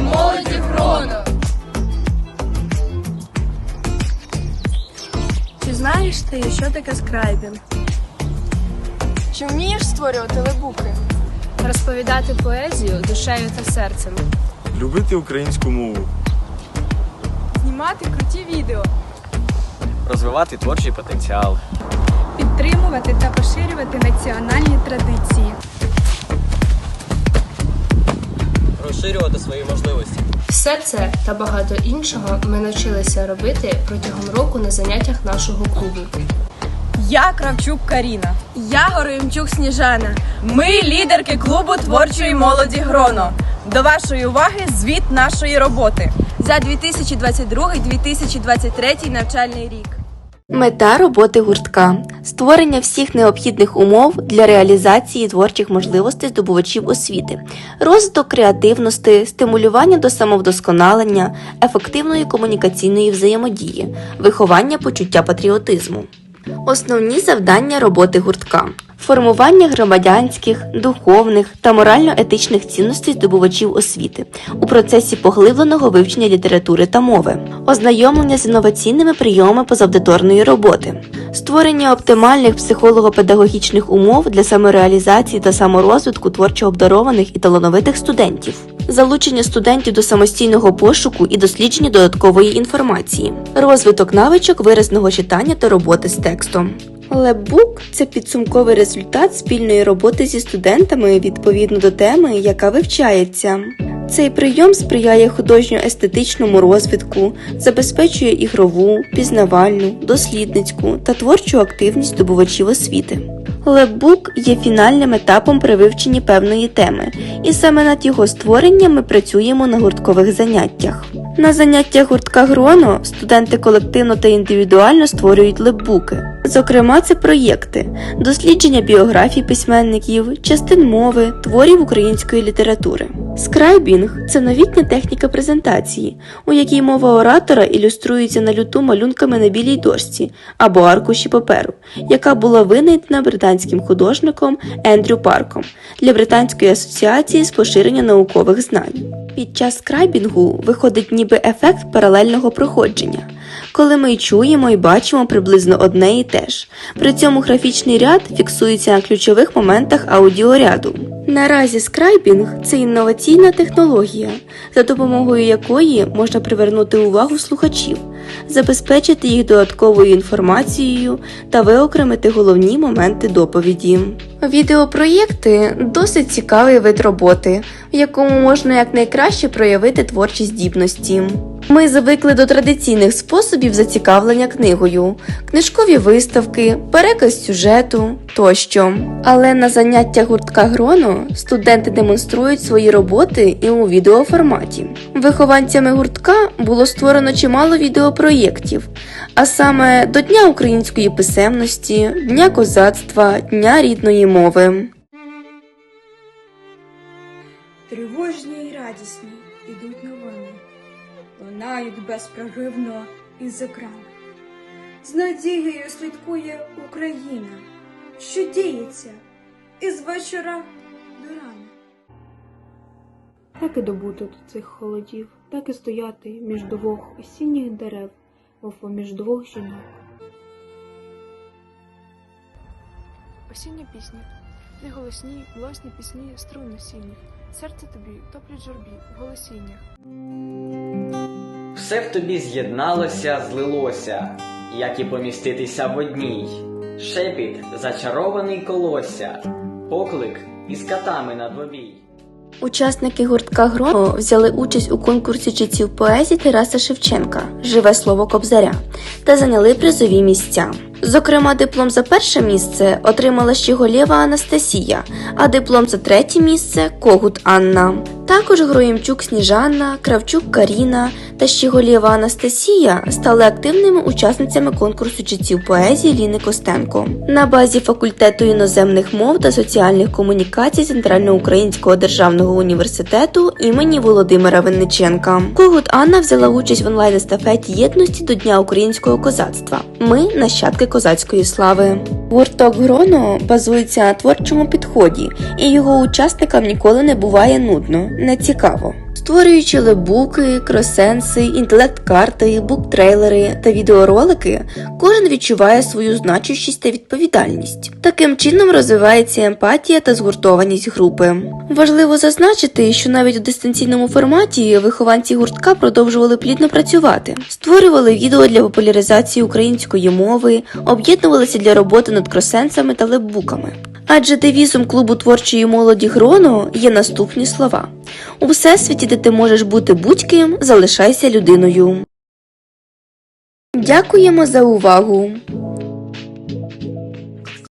молоді гроно. Чи знаєш ти, що таке скрайбінг? Чи вмієш створювати лебуки? Розповідати поезію душею та серцем. Любити українську мову. Знімати круті відео. розвивати творчий потенціал. підтримувати та поширювати національні традиції. Розширювати свої можливості. Все це та багато іншого ми навчилися робити протягом року на заняттях нашого клубу. Я Кравчук Каріна. Я Горемчук Сніжана. Ми лідерки клубу творчої молоді Гроно. До вашої уваги звіт нашої роботи за 2022-2023 навчальний рік. Мета роботи гуртка створення всіх необхідних умов для реалізації творчих можливостей здобувачів освіти, розвиток креативності, стимулювання до самовдосконалення, ефективної комунікаційної взаємодії, виховання почуття патріотизму. Основні завдання роботи гуртка. Формування громадянських, духовних та морально-етичних цінностей здобувачів освіти у процесі поглибленого вивчення літератури та мови, ознайомлення з інноваційними прийомами позавдиторної роботи, створення оптимальних психолого-педагогічних умов для самореалізації та саморозвитку творчо обдарованих і талановитих студентів, залучення студентів до самостійного пошуку і дослідження додаткової інформації, розвиток навичок виразного читання та роботи з текстом. Леббук – це підсумковий результат спільної роботи зі студентами відповідно до теми, яка вивчається. Цей прийом сприяє художньо-естетичному розвитку, забезпечує ігрову, пізнавальну, дослідницьку та творчу активність здобувачів освіти. Леббук є фінальним етапом при вивченні певної теми, і саме над його створенням ми працюємо на гурткових заняттях. На заняттях гуртка Гроно студенти колективно та індивідуально створюють леббуки. Зокрема, це проєкти, дослідження біографій письменників, частин мови, творів української літератури. Скрайбінг це новітня техніка презентації, у якій мова оратора ілюструється на люту малюнками на білій дошці або аркуші паперу, яка була винайдена британським художником Ендрю Парком для Британської асоціації з поширення наукових знань. Під час скрайбінгу виходить ніби ефект паралельного проходження, коли ми чуємо і бачимо приблизно одне і те ж. При цьому графічний ряд фіксується на ключових моментах аудіоряду. Наразі скрайбінг це інноваційна технологія, за допомогою якої можна привернути увагу слухачів, забезпечити їх додатковою інформацією та виокремити головні моменти доповіді. Відеопроєкти досить цікавий вид роботи, в якому можна якнайкраще проявити творчі здібності. Ми звикли до традиційних способів зацікавлення книгою, книжкові виставки, переказ сюжету тощо. Але на заняттях гуртка Гроно студенти демонструють свої роботи і у відеоформаті. Вихованцями гуртка було створено чимало відеопроєктів, а саме до Дня української писемності, Дня козацтва, Дня рідної мови. Тривожні й радісні ідуть новини, лунають безпроривно із екрану. З надією слідкує Україна, що діється із вечора до рана. Так і добути до цих холодів, так і стояти між двох осінніх дерев, мов поміж двох жінок. Осіння пісня, не голосні, власні пісні струн осінніх. Серце тобі топлять журбі в голосіннях. Все в тобі з'єдналося, злилося, як і поміститися в одній. Шепіт зачарований колося, поклик із катами на двобій. Учасники гуртка Гроно взяли участь у конкурсі читців поезії Тараса Шевченка Живе слово Кобзаря та зайняли призові місця. Зокрема, диплом за перше місце отримала Щеголєва Анастасія, а диплом за третє місце Когут Анна. Також Груємчук Сніжана, Кравчук Каріна та Щеголєва Анастасія стали активними учасницями конкурсу читців поезії Ліни Костенко на базі факультету іноземних мов та соціальних комунікацій Центральноукраїнського державного університету імені Володимира Винниченка. Когут Анна взяла участь в онлайн-естафеті єдності до Дня українського козацтва. Ми нащадки козацької слави. Гурток Гроно базується на творчому підході, і його учасникам ніколи не буває нудно, не цікаво. Створюючи лебуки, кросенси, інтелект-карти, буктрейлери та відеоролики, кожен відчуває свою значущість та відповідальність. Таким чином розвивається емпатія та згуртованість групи. Важливо зазначити, що навіть у дистанційному форматі вихованці гуртка продовжували плідно працювати, створювали відео для популяризації української мови, об'єднувалися для роботи над кросенсами та леббуками. Адже девізом клубу творчої молоді Гроно є наступні слова: у всесвіті, де ти можеш бути будь-ким, залишайся людиною. Дякуємо за увагу!